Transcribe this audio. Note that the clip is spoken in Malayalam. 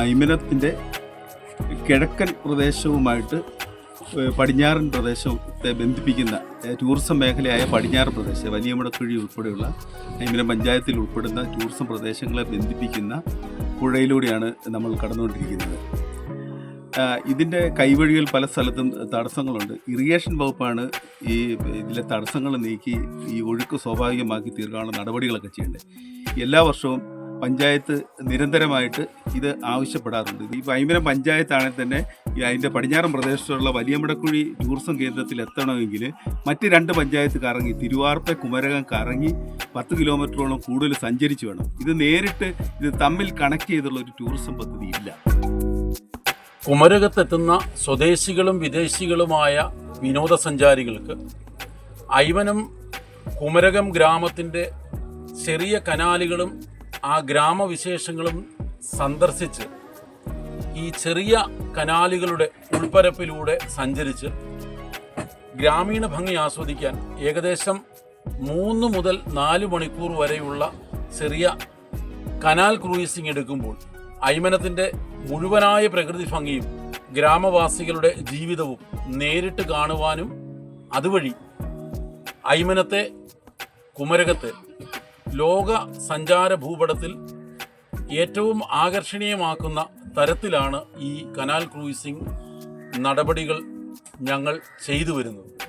ഇമിനത്തിന്റെ കിഴക്കൻ പ്രദേശവുമായിട്ട് പടിഞ്ഞാറൻ പ്രദേശത്തെ ബന്ധിപ്പിക്കുന്ന ടൂറിസം മേഖലയായ പടിഞ്ഞാറൻ പ്രദേശം വലിയമുടക്കുഴി ഉൾപ്പെടെയുള്ള ഇമിനം പഞ്ചായത്തിൽ ഉൾപ്പെടുന്ന ടൂറിസം പ്രദേശങ്ങളെ ബന്ധിപ്പിക്കുന്ന പുഴയിലൂടെയാണ് നമ്മൾ കടന്നുകൊണ്ടിരിക്കുന്നത്. ഇതിന്റെ കൈവഴികൾ പല സ്ഥലത്തും തടസ്സങ്ങളുണ്ട്. ഇറിഗേഷൻ വകുപ്പാണ് ഈ ഇതിലെ തടസ്സങ്ങൾ നീക്കി ഈ ഒഴുക്ക് സ്വാഭാവികമാക്കി തീർക്കാനുള്ള നടപടികളൊക്കെ ചെയ്യേണ്ടത്. എല്ലാ വർഷവും പഞ്ചായത്ത് നിരന്തരമായിട്ട് ഇത് ആവശ്യപ്പെടാറുണ്ട്. ഈ വൈമരം പഞ്ചായത്താണെങ്കിൽ തന്നെ അതിന്റെ പടിഞ്ഞാറൻ പ്രദേശത്തുള്ള വലിയമ്പടക്കുഴി ടൂറിസം കേന്ദ്രത്തിൽ എത്തണമെങ്കിൽ മറ്റ് രണ്ട് പഞ്ചായത്ത് കറങ്ങി തിരുവാർപ്പ കുമരകം കറങ്ങി പത്ത് കിലോമീറ്ററോളം കൂടുതൽ സഞ്ചരിച്ച് വേണം. ഇത് നേരിട്ട് ഇത് തമ്മിൽ കണക്ട് ചെയ്തുള്ള ഒരു ടൂറിസം പദ്ധതി ഇല്ല. കുമരകത്തെത്തുന്ന സ്വദേശികളും വിദേശികളുമായ വിനോദസഞ്ചാരികൾക്ക് ഐവനം കുമരകം ഗ്രാമത്തിന്റെ ചെറിയ കനാലുകളും ആ ഗ്രാമവിശേഷങ്ങളും സന്ദർശിച്ച് ഈ ചെറിയ കനാലുകളുടെ ഉൾപ്പരപ്പിലൂടെ സഞ്ചരിച്ച് ഗ്രാമീണ ഭംഗി ആസ്വദിക്കാൻ ഏകദേശം മൂന്ന് മുതൽ നാല് മണിക്കൂർ വരെയുള്ള ചെറിയ കനാൽ ക്രൂയിസിംഗ് എടുക്കുമ്പോൾ അയ്മനത്തിന്റെ മുഴുവനായ പ്രകൃതി ഭംഗിയും ഗ്രാമവാസികളുടെ ജീവിതവും നേരിട്ട് കാണുവാനും അതുവഴി അയ്മനത്തെ കുമരകത്തെ ലോക സഞ്ചാര ഭൂപടത്തിൽ ഏറ്റവും ആകർഷണീയമാക്കുന്ന തരത്തിലാണ് ഈ കനാൽ ക്രൂയിസിംഗ് നടപടികൾ ഞങ്ങൾ ചെയ്തു വരുന്നത്